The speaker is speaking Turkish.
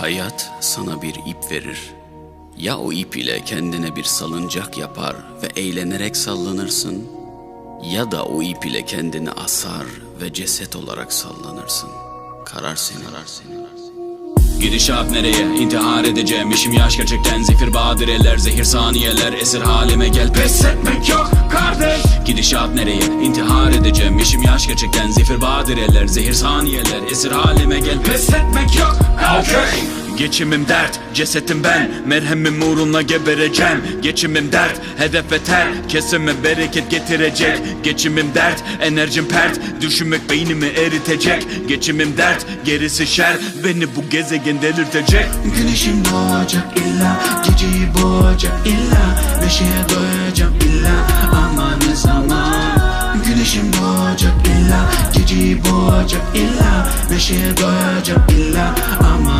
Hayat sana bir ip verir. Ya o ip ile kendine bir salıncak yapar ve eğlenerek sallanırsın ya da o ip ile kendini asar ve ceset olarak sallanırsın. Karar senin. Karar senin. Gidişat nereye? İntihar edeceğim işim yaş gerçekten Zifir badireler, zehir saniyeler Esir halime gel pes etmek yok kardeş Gidişat nereye? İntihar edeceğim işim yaş gerçekten Zifir badireler, zehir saniyeler Esir halime gel pes etmek Geçimim dert, cesetim ben. Merhemim uğruna gebereceğim. Geçimim dert, hedef ve ter. Kesime bereket getirecek. Geçimim dert, enerjim pert. Düşünmek beynimi eritecek. Geçimim dert, gerisi şer. Beni bu gezegen delirtecek. Güneşim doğacak illa Geceyi boğacak illa Neşeye doyacağım illa Amanız aman Güneşim doğacak illa Geceyi boğacak illa Neşeye doyacağım illa Amanız